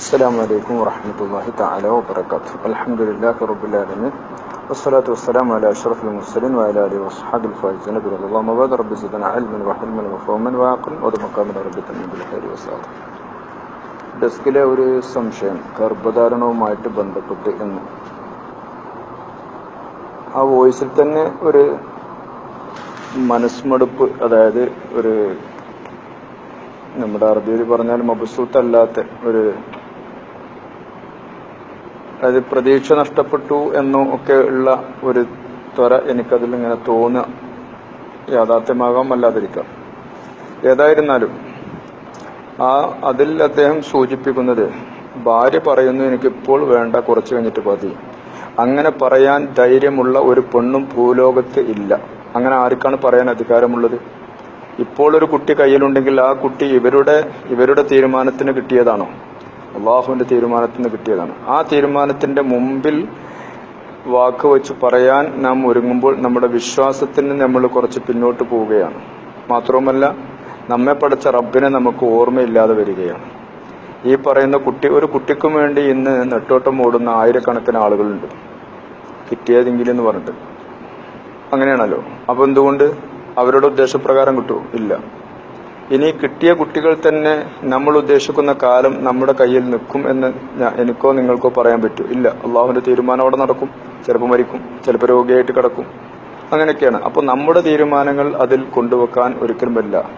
السلام عليكم ورحمة الله تعالى وبركاته الحمد لله رب العالمين والصلاة والسلام على أشرف المرسلين وعلى آله وصحبه الفائزين برضا الله ما بعد رب زدنا علما وحلما وفهما وعقلا ومقامنا رب تنمي بالخير والسعادة ഡെസ്കിലെ ഒരു സംശയം ഗർഭധാരണവുമായിട്ട് ബന്ധപ്പെട്ട് എന്ന് ആ വോയിസിൽ തന്നെ ഒരു മനസ്മടുപ്പ് അതായത് ഒരു നമ്മുടെ അറബിയിൽ പറഞ്ഞാൽ മബസൂത്തല്ലാത്ത ഒരു അതായത് പ്രതീക്ഷ നഷ്ടപ്പെട്ടു എന്നോ ഒക്കെ ഉള്ള ഒരു ത്വര എനിക്കതിൽ ഇങ്ങനെ തോന്നുക. യാഥാർത്ഥ്യമാകാം അല്ലാതിരിക്കാം ഏതായിരുന്നാലും ആ അതിൽ അദ്ദേഹം സൂചിപ്പിക്കുന്നത് ഭാര്യ പറയുന്നു എനിക്കിപ്പോൾ വേണ്ട കുറച്ച് കഴിഞ്ഞിട്ട് മതി. അങ്ങനെ പറയാൻ ധൈര്യമുള്ള ഒരു പെണ്ണും ഭൂലോകത്ത് ഇല്ല. അങ്ങനെ ആർക്കാണ് പറയാൻ അധികാരമുള്ളത്? ഇപ്പോൾ ഒരു കുട്ടി കയ്യിലുണ്ടെങ്കിൽ ആ കുട്ടി ഇവരുടെ ഇവരുടെ തീരുമാനത്തിന് കിട്ടിയതാണോ? അള്ളാഹുവിന്റെ തീരുമാനത്തിന് കിട്ടിയതാണ്. ആ തീരുമാനത്തിന്റെ മുമ്പിൽ വാക്ക് വെച്ച് പറയാൻ നാം ഒരുങ്ങുമ്പോൾ നമ്മുടെ വിശ്വാസത്തിന് നമ്മൾ കുറച്ച് പിന്നോട്ട് പോവുകയാണ്. മാത്രവുമല്ല നമ്മെ പഠിച്ച റബ്ബിനെ നമുക്ക് ഓർമ്മയില്ലാതെ വരികയാണ്. ഈ പറയുന്ന കുട്ടി ഒരു കുട്ടിക്കും വേണ്ടി ഇന്ന് നെട്ടോട്ടം ഓടുന്ന ആയിരക്കണക്കിന് ആളുകളുണ്ട്. കിട്ടിയതെങ്കിലും എന്ന് പറഞ്ഞിട്ട്. അങ്ങനെയാണല്ലോ. അപ്പൊ എന്തുകൊണ്ട്? അവരുടെ ഉദ്ദേശപ്രകാരം കിട്ടുമോ? ഇല്ല. ഇനി കിട്ടിയ കുട്ടികൾ തന്നെ നമ്മൾ ഉദ്ദേശിക്കുന്ന കാലം നമ്മുടെ കയ്യിൽ നിൽക്കും എന്ന് എനിക്കോ നിങ്ങൾക്കോ പറയാൻ പറ്റൂ. ഇല്ല. അള്ളാഹുവിന്റെ തീരുമാനം അവിടെ നടക്കും. ചിലപ്പോൾ മരിക്കും. ചിലപ്പോൾ രോഗിയായിട്ട് കിടക്കും. അങ്ങനെയൊക്കെയാണ്. അപ്പോൾ നമ്മുടെ തീരുമാനങ്ങൾ അതിൽ കൊണ്ടുവെക്കാൻ ഒരിക്കലും പറ്റില്ല.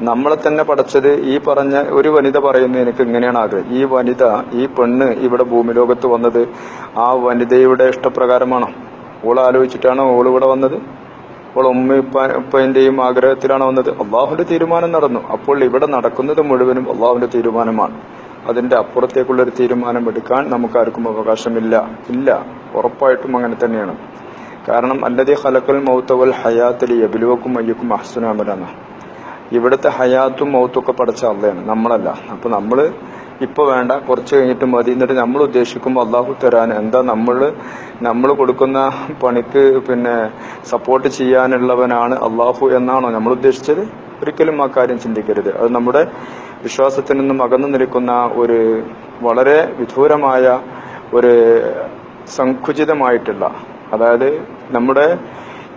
നമ്മളെ തന്നെ പഠിച്ചത് ഈ പറഞ്ഞ ഒരു വനിത പറയുന്നു എനിക്ക് ഇങ്ങനെയാണ് ആഗ്രഹം. ഈ വനിത ഈ പെണ്ണ് ഇവിടെ ഭൂമിലോകത്ത് വന്നത് ആ വനിതയുടെ ഇഷ്ടപ്രകാരമാണോ. ഓൾ ആലോചിച്ചിട്ടാണോ ഓൾ ഇവിടെ വന്നത്? അപ്പോൾ ഉമ്മ ആഗ്രഹത്തിലാണ് വന്നത്. അള്ളാഹുവിന്റെ തീരുമാനം നടന്നു. അപ്പോൾ ഇവിടെ നടക്കുന്നത് മുഴുവനും അള്ളാഹുവിന്റെ തീരുമാനമാണ്. അതിന്റെ അപ്പുറത്തേക്കുള്ള ഒരു തീരുമാനം എടുക്കാൻ നമുക്കാർക്കും അവകാശമില്ല. ഇല്ല. ഉറപ്പായിട്ടും അങ്ങനെ തന്നെയാണ്. കാരണം അല്ലതി ഹലക്കൽ മൗത്തവൽ ഹയാത്തിൽ എബിലുവക്കും അയ്യക്കും അഹ്സുനാമലാണ് ഇവിടുത്തെ ഹയാത്തും മൗത്തും ഒക്കെ പഠിച്ച അള്ളയാണ്. നമ്മളല്ല. അപ്പൊ നമ്മൾ ഇപ്പൊ വേണ്ട കുറച്ച് കഴിഞ്ഞിട്ട് മതി. എന്നിട്ട് നമ്മൾ ഉദ്ദേശിക്കുമ്പോൾ അള്ളാഹു തരാൻ എന്താ നമ്മൾ നമ്മൾ കൊടുക്കുന്ന പണിക്ക് പിന്നെ സപ്പോർട്ട് ചെയ്യാനുള്ളവനാണ് അള്ളാഹു എന്നാണോ നമ്മൾ ഉദ്ദേശിച്ചത്? ഒരിക്കലും ആ കാര്യം ചിന്തിക്കരുത്. അത് നമ്മുടെ വിശ്വാസത്തിൽ നിന്നും അകന്നു നിൽക്കുന്ന ഒരു വളരെ വിദൂരമായ ഒരു സങ്കുചിതമായിട്ടുള്ള അതായത് നമ്മുടെ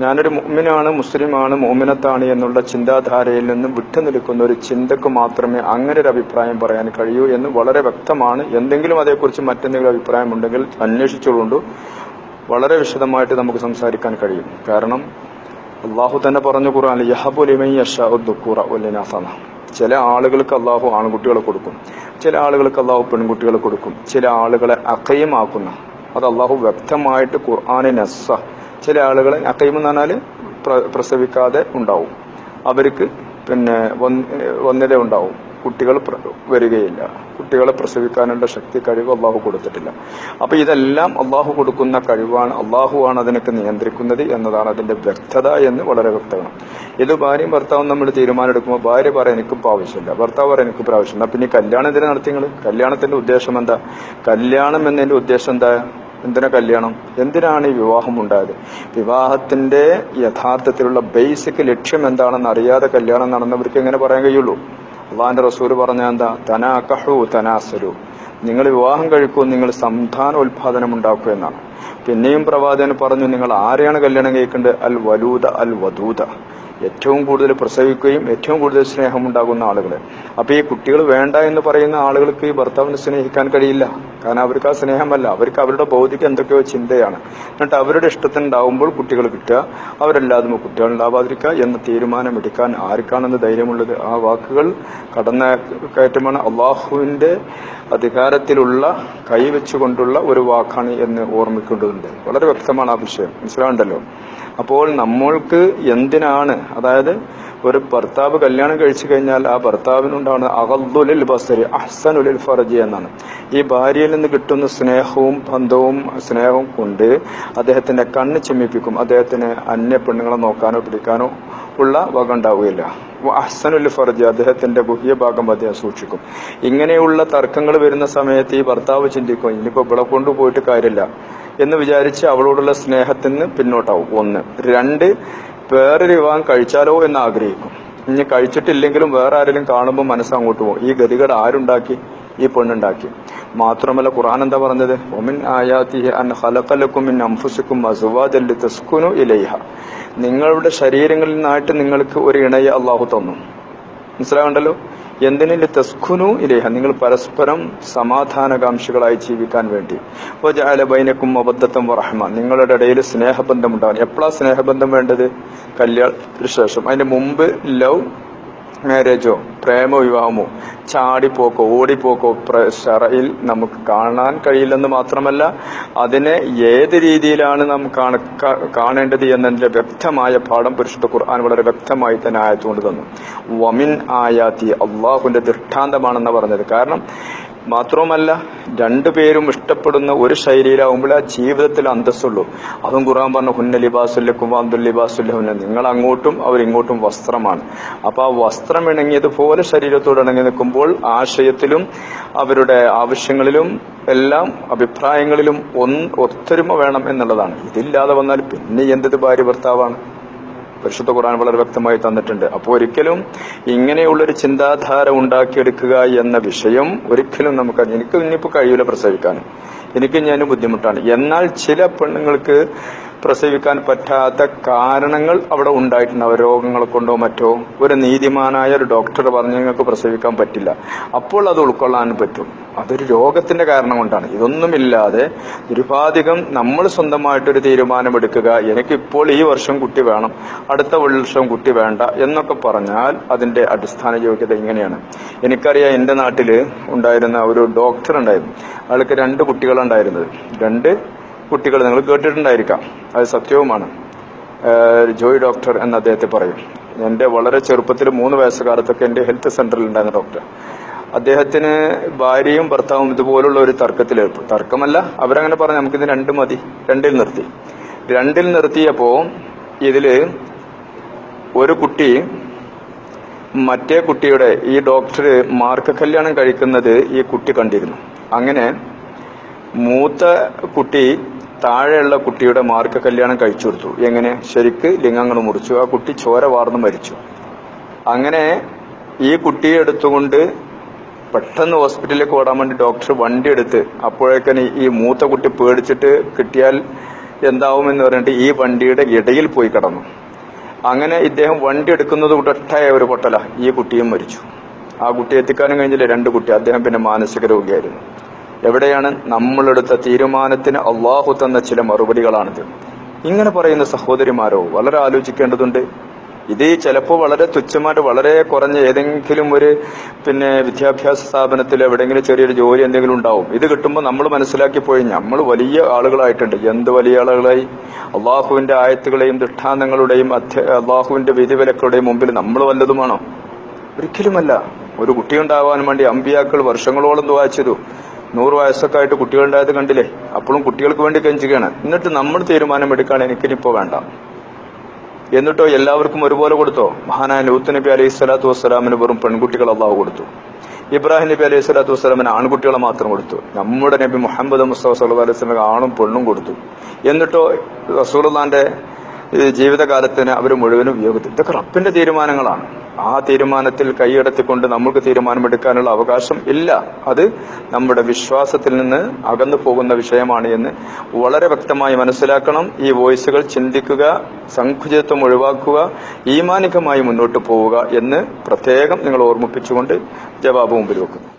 ഞാനൊരു മുഅ്മിനാണ് മുസ്ലിമാണ് മോമിനത്താണ് എന്നുള്ള ചിന്താധാരയിൽ നിന്ന് വിട്ടുനിൽക്കുന്ന ഒരു ചിന്തക്ക് മാത്രമേ അങ്ങനെ ഒരു അഭിപ്രായം പറയാൻ കഴിയൂ എന്ന് വളരെ വ്യക്തമാണ്. എന്തെങ്കിലും അതേക്കുറിച്ച് മറ്റെന്തെങ്കിലും അഭിപ്രായം ഉണ്ടെങ്കിൽ അന്വേഷിച്ചുകൊണ്ടു വളരെ വിശദമായിട്ട് നമുക്ക് സംസാരിക്കാൻ കഴിയും. കാരണം അള്ളാഹു തന്നെ പറഞ്ഞു ഖുർആൻ യഹബുലിമൈ യഷാഉദ്ദുക്കൂറ ചില ആളുകൾക്ക് അള്ളാഹു ആൺകുട്ടികളെ കൊടുക്കും. ചില ആളുകൾക്ക് അള്ളാഹു പെൺകുട്ടികളെ കൊടുക്കും. ചില ആളുകളെ അക്കയമാക്കുന്ന അത് അള്ളാഹു വ്യക്തമായിട്ട് ഖുർആാനെ നസ്സ ചില ആളുകളെ അക്കൈമ എന്ന് പറഞ്ഞാൽ പ്ര- പ്രസവിക്കാതെ ഉണ്ടാവും. അവർക്ക് പിന്നെ വന്ന് ഉണ്ടാവും. കുട്ടികൾ വരികയില്ല. കുട്ടികളെ പ്രസവിക്കാനുള്ള ശക്തി കഴിവ് അള്ളാഹു കൊടുത്തിട്ടില്ല. അപ്പൊ ഇതെല്ലാം അള്ളാഹു കൊടുക്കുന്ന കഴിവാണ്. അള്ളാഹുവാണ് അതിനൊക്കെ നിയന്ത്രിക്കുന്നത് എന്നതാണ് അതിന്റെ വ്യക്തത എന്ന് വളരെ വ്യക്തമാണ്. ഇത് ഭാര്യയും ഭർത്താവും നമ്മൾ തീരുമാനം എടുക്കുമ്പോൾ ഭാര്യ പറയാൻ എനിക്കിപ്പോൾ ആവശ്യമില്ല. ഭർത്താവ് പറയാൻ എനിക്കിപ്പോൾ ആവശ്യമില്ല. പിന്നെ കല്യാണം എന്തിനാ നടത്തി നിങ്ങൾ കല്യാണത്തിന്റെ ഉദ്ദേശം എന്താ? കല്യാണം എന്നതിന്റെ ഉദ്ദേശം എന്താ? എന്തിനാ കല്യാണം? എന്തിനാണ് ഈ വിവാഹം ഉണ്ടായത്? വിവാഹത്തിന്റെ യഥാർത്ഥത്തിലുള്ള ബേസിക് ലക്ഷ്യം എന്താണെന്ന് അറിയാതെ കല്യാണം നടന്നവർക്ക് എങ്ങനെ പറയാൻ കഴിയുള്ളൂ? അള്ളാഹിന്റെ റസൂൽ പറഞ്ഞ എന്താ? തനാക്കഹു തനാസരു. നിങ്ങൾ വിവാഹം കഴിക്കൂ നിങ്ങൾ സന്താനോത്പാദനം ഉണ്ടാക്കൂ എന്നാണ്. പിന്നെയും പ്രവാചകൻ പറഞ്ഞു നിങ്ങൾ ആരെയാണ് കല്യാണം കഴിക്കേണ്ടത്? അൽ വലൂദ അൽ വധൂത ഏറ്റവും കൂടുതൽ പ്രസവിക്കുകയും ഏറ്റവും കൂടുതൽ സ്നേഹം ഉണ്ടാകുന്ന ആളുകളെ. അപ്പൊ ഈ കുട്ടികൾ വേണ്ട എന്ന് പറയുന്ന ആളുകൾക്ക് ഈ ഭർത്താവിനെ സ്നേഹിക്കാൻ കഴിയില്ല. കാരണം അവർക്ക് ആ സ്നേഹമല്ല. അവർക്ക് അവരുടെ ബൗദ്ധിക എന്തൊക്കെയോ ചിന്തയാണ്. എന്നിട്ട് അവരുടെ ഇഷ്ടത്തിനുണ്ടാവുമ്പോൾ കുട്ടികൾ കിട്ടുക. അവരെല്ലാതും കുട്ടികൾ ഉണ്ടാവാതിരിക്കുക എന്ന തീരുമാനം എടുക്കാൻ ആർക്കാണെന്ന് ധൈര്യമുള്ളത്? ആ വാക്കുകൾ കടന്ന കയറ്റമാണ് അള്ളാഹുവിന്റെ അധികാരത്തിലുള്ള കൈവച്ചുകൊണ്ടുള്ള ഒരു വാക്കാണ് എന്ന് ഓർമ്മിക്കേണ്ടതുണ്ട്. വളരെ വ്യക്തമാണ് ആ വിഷയം. മനസ്സിലാവുണ്ടല്ലോ അപ്പോൾ നമ്മൾക്ക് എന്തിനാണ്? അതായത് ഒരു ഭർത്താവ് കല്യാണം കഴിച്ചു കഴിഞ്ഞാൽ ആ ഭർത്താവിനുണ്ടാവുന്ന അഹദ്ദുലിൽ ബസരി അഹ്സനുലിൽ ഫർജി എന്നാണ്. ഈ ഭാര്യയിൽ നിന്ന് കിട്ടുന്ന സ്നേഹവും ബന്ധവും സ്നേഹവും കൊണ്ട് അദ്ദേഹത്തിന്റെ കണ്ണ് ചിമ്മിപ്പിക്കും. അദ്ദേഹത്തിന് അന്യ പെണ്ണുങ്ങളെ നോക്കാനോ പിടിക്കാനോ ഉള്ള വക ഉണ്ടാവുകയില്ല. അഹ്സനുൽ ഫർജി അദ്ദേഹത്തിന്റെ ഗുഹ്യ ഭാഗം അദ്ദേഹം സൂക്ഷിക്കും. ഇങ്ങനെയുള്ള തർക്കങ്ങൾ വരുന്ന സമയത്ത് ഈ ഭർത്താവ് ചിന്തിക്കും ഇനിയിപ്പോ ഇവിടെ കൊണ്ടുപോയിട്ട് കാര്യമില്ല എന്ന് വിചാരിച്ച് അവളോടുള്ള സ്നേഹത്തിന് പിന്നോട്ടാവും. ഒന്ന്. രണ്ട് വേറെ വിവാഹം കഴിച്ചാലോ എന്ന് ആഗ്രഹിക്കും. ഇനി കഴിച്ചിട്ടില്ലെങ്കിലും വേറെ ആരെങ്കിലും കാണുമ്പോൾ മനസ്സ് അങ്ങോട്ട് പോകും. ഈ ഗതികേട് ആരുണ്ടാക്കി? ഈ പെണ്ണുണ്ടാക്കി. മാത്രമല്ല ഖുർആൻ എന്താ പറഞ്ഞത്? ഒമിൻ ആയാത്തിഹി അൻ മിൻ ഇലൈഹ. നിങ്ങളുടെ ശരീരങ്ങളിൽ നിന്നായിട്ട് നിങ്ങൾക്ക് ഒരു ഇണയെ അള്ളാഹു തന്നു. മനസ്സിലാകണ്ടല്ലോ എന്തിനു? തസ്കുനു ഇലേഹ. നിങ്ങൾ പരസ്പരം സമാധാനകാംക്ഷികളായി ജീവിക്കാൻ വേണ്ടി. ബൈനക്കും അബദ്ധത്തും വറഹ്മ. നിങ്ങളുടെ ഇടയിൽ സ്നേഹബന്ധം ഉണ്ടാവണം എപ്പോഴാണ് സ്നേഹബന്ധം വേണ്ടത്? കല്യാണത്തിന് ശേഷം. അതിന് മുമ്പ് ലവ് മാരേജോ പ്രേമ വിവാഹമോ ചാടിപ്പോക്കോ ഓടിപ്പോക്കോ ഷറയിൽ നമുക്ക് കാണാൻ കഴിയില്ലെന്ന് മാത്രമല്ല അതിനെ ഏത് രീതിയിലാണ് നാം കാണേണ്ടത് എന്നതിന്റെ വ്യക്തമായ പാഠം പരിശുദ്ധ ഖുർആൻ വളരെ വ്യക്തമായി തന്നെ ആയത്തുകൊണ്ട് തന്നു. വമിൻ ആയാത്തി അള്ളാഹുവിന്റെ ദൃഷ്ടാന്തമാണെന്ന് പറഞ്ഞത്. കാരണം മാത്രവുമല്ല രണ്ടുപേരും ഇഷ്ടപ്പെടുന്ന ഒരു ശൈലിയിലാവുമ്പോൾ ആ ജീവിതത്തിൽ അന്തസ്സുള്ളൂ. അതും ഖുർആൻ പറഞ്ഞു ഹുന്ന ലിബാസുല്ലക്കും ലിബാസുല്ല ഹുന്ന നിങ്ങൾ അങ്ങോട്ടും അവരിങ്ങോട്ടും വസ്ത്രമാണ്. അപ്പൊ ആ വസ്ത്രം ഇണങ്ങിയതുപോലെ ശരീരത്തോട് ഇണങ്ങി നിൽക്കുമ്പോൾ ആശയത്തിലും അവരുടെ ആവശ്യങ്ങളിലും എല്ലാം അഭിപ്രായങ്ങളിലും ഒത്തൊരുമ വേണം എന്നുള്ളതാണ്. ഇതില്ലാതെ വന്നാൽ പിന്നെ എന്തത് ഭാര്യ ഭർത്താവാണ്? പരിശുദ്ധ ഖുർആൻ വളരെ വ്യക്തമായി തന്നിട്ടുണ്ട്. അപ്പോൾ ഒരിക്കലും ഇങ്ങനെയുള്ളൊരു ചിന്താധാര ഉണ്ടാക്കിയെടുക്കുക എന്ന വിഷയം ഒരിക്കലും നമുക്ക് എനിക്ക് ഇനിയിപ്പോൾ കഴിയൂല പ്രസവിക്കാൻ. എനിക്ക് ഞാനും ബുദ്ധിമുട്ടാണ്. എന്നാൽ ചില പെണ്ണുങ്ങൾക്ക് പ്രസവിക്കാൻ പറ്റാത്ത കാരണങ്ങൾ അവിടെ ഉണ്ടായിട്ടുണ്ടാവും രോഗങ്ങൾ കൊണ്ടോ മറ്റോ. ഒരു നീതിമാനായ ഒരു ഡോക്ടർ പറഞ്ഞ് നിങ്ങൾക്ക് പ്രസവിക്കാൻ പറ്റില്ല. അപ്പോൾ അത് ഉൾക്കൊള്ളാൻ പറ്റും. അതൊരു രോഗത്തിന്റെ കാരണം കൊണ്ടാണ്. ഇതൊന്നുമില്ലാതെ നിരുപാധികം നമ്മൾ സ്വന്തമായിട്ടൊരു തീരുമാനമെടുക്കുക. എനിക്കിപ്പോൾ ഈ വർഷം കുട്ടി വേണം. അടുത്ത വർഷം കുട്ടി വേണ്ട എന്നൊക്കെ പറഞ്ഞാൽ അതിന്റെ അടിസ്ഥാന യോഗ്യത ഇങ്ങനെയാണ്. എനിക്കറിയാം എന്റെ നാട്ടിൽ ഉണ്ടായിരുന്ന ഒരു ഡോക്ടർ ഉണ്ടായിരുന്നു. അയാൾക്ക് രണ്ട് കുട്ടികളുണ്ടായിരുന്നത്. രണ്ട് കുട്ടികൾ നിങ്ങൾ കേട്ടിട്ടുണ്ടായിരിക്കാം. അത് സത്യവുമാണ്. ജോയ് ഡോക്ടർ എന്ന് അദ്ദേഹത്തെ പറയും. എന്റെ വളരെ ചെറുപ്പത്തിൽ മൂന്ന് വയസ്സുകാലത്തൊക്കെ എന്റെ ഹെൽത്ത് സെന്ററിൽ ഉണ്ടായിരുന്ന ഡോക്ടർ. അദ്ദേഹത്തിന് ഭാര്യയും ഭർത്താവും ഇതുപോലുള്ള ഒരു തർക്കത്തിലേർപ്പെട്ടു. തർക്കമല്ല അവരങ്ങനെ പറഞ്ഞു നമുക്കിത് രണ്ട് മതി രണ്ടിൽ നിർത്തി. രണ്ടിൽ നിർത്തിയപ്പോൾ ഇതിൽ ഒരു കുട്ടി മറ്റേ കുട്ടിയുടെ ഈ ഡോക്ടർ മാർക്ക് കല്യാണം കഴിക്കുന്നത് ഈ കുട്ടി കണ്ടിരുന്നു. അങ്ങനെ മൂത്ത കുട്ടി താഴെയുള്ള കുട്ടിയുടെ മാർക്ക് കല്യാണം കഴിച്ചു കൊടുത്തു. എങ്ങനെ? ശരിക്ക് ലിംഗങ്ങൾ മുറിച്ചു. ആ കുട്ടി ചോര വാർന്ന് മരിച്ചു. അങ്ങനെ ഈ കുട്ടിയെ എടുത്തുകൊണ്ട് പെട്ടെന്ന് ഹോസ്പിറ്റലിലേക്ക് ഓടാൻ വേണ്ടി ഡോക്ടർ വണ്ടി എടുത്ത് അപ്പോഴേക്കന് ഈ മൂത്ത കുട്ടി പേടിച്ചിട്ട് കിട്ടിയാൽ എന്താവുമെന്ന് പറഞ്ഞിട്ട് ഈ വണ്ടിയുടെ ഇടയിൽ പോയി കിടന്നു. അങ്ങനെ ഇദ്ദേഹം വണ്ടി എടുക്കുന്നത് ഒട്ടൊട്ടായ ഒരു പൊട്ടല. ഈ കുട്ടിയും മരിച്ചു. ആ കുട്ടി എത്തിക്കാനും കഴിഞ്ഞില്ല. രണ്ട് കുട്ടി. അദ്ദേഹം പിന്നെ മാനസിക രോഗിയായിരുന്നു. എവിടെയാണ് നമ്മളെടുത്ത തീരുമാനത്തിന് അള്ളാഹു തന്ന ചില മറുപടികളാണിത്. ഇങ്ങനെ പറയുന്ന സഹോദരിമാരോ വളരെ ആലോചിക്കേണ്ടതുണ്ട്. ഇത് ചിലപ്പോൾ വളരെ തുച്ഛമായിട്ട് വളരെ കുറഞ്ഞ ഏതെങ്കിലും ഒരു പിന്നെ വിദ്യാഭ്യാസ സ്ഥാപനത്തിൽ എവിടെയെങ്കിലും ചെറിയൊരു ജോലി എന്തെങ്കിലും ഉണ്ടാവും. ഇത് കിട്ടുമ്പോൾ നമ്മൾ മനസ്സിലാക്കി പോയി നമ്മൾ വലിയ ആളുകളായിട്ടുണ്ട്. എന്ത് വലിയ ആളുകളായി? അള്ളാഹുവിന്റെ ആയത്തുകളെയും ദൃഷ്ടാന്തങ്ങളുടെയും അധ്യ അള്ളാഹുവിന്റെ വിധിവിലക്കുകളുടെയും മുമ്പിൽ നമ്മൾ വല്ലതുമാണോ? ഒരിക്കലുമല്ല. ഒരു കുട്ടിയുണ്ടാവാൻ വേണ്ടി അമ്പിയാക്കൾ വർഷങ്ങളോളം ദുവാ നൂറ് വയസ്സൊക്കെ ആയിട്ട് കുട്ടികളുണ്ടായത് കണ്ടില്ലേ? അപ്പോഴും കുട്ടികൾക്ക് വേണ്ടി കെഞ്ചുകയാണ്. എന്നിട്ട് നമ്മൾ തീരുമാനമെടുക്കാൻ എനിക്കിനിപ്പോ വേണ്ട. എന്നിട്ടോ എല്ലാവർക്കും ഒരുപോലെ കൊടുത്തോ? മഹാനായ ലൂത്ത് നബി അലൈഹി സ്വലാത്തു വസ്സലാമിന് വെറും പെൺകുട്ടികൾ അള്ളാഹു കൊടുത്തു. ഇബ്രാഹിം നബി അലൈഹി സ്വലാത്തു വസ്സലാമിന് ആൺകുട്ടികളെ മാത്രം കൊടുത്തു. നമ്മുടെ നബി മുഹമ്മദ് മുസ്തഫ സല്ലു അലൈഹി സ്വലം ആണും പെണ്ണും കൊടുത്തു. എന്നിട്ടോ റസൂർലാന്റെ ജീവിതകാലത്തിന് അവർ മുഴുവനും ഉപയോഗിച്ചു ഇതൊക്കെ റബ്ബിന്റെ തീരുമാനങ്ങളാണ്. ആ തീരുമാനത്തിൽ കൈയടത്തിക്കൊണ്ട് നമുക്ക് തീരുമാനമെടുക്കാനുള്ള അവകാശം ഇല്ല. അത് നമ്മുടെ വിശ്വാസത്തിൽ നിന്ന് അകന്നു പോകുന്ന വിഷയമാണ് എന്ന് വളരെ വ്യക്തമായി മനസ്സിലാക്കണം. ഈ വോയിസുകൾ ചിന്തിക്കുക സങ്കുചിതത്വം ഒഴിവാക്കുക ഈമാനികമായി മുന്നോട്ട് പോവുക എന്ന് പ്രത്യേകം നിങ്ങൾ ഓർമ്മിപ്പിച്ചുകൊണ്ട് ജവാബ് മുമ്പിൽ വെക്കുന്നു.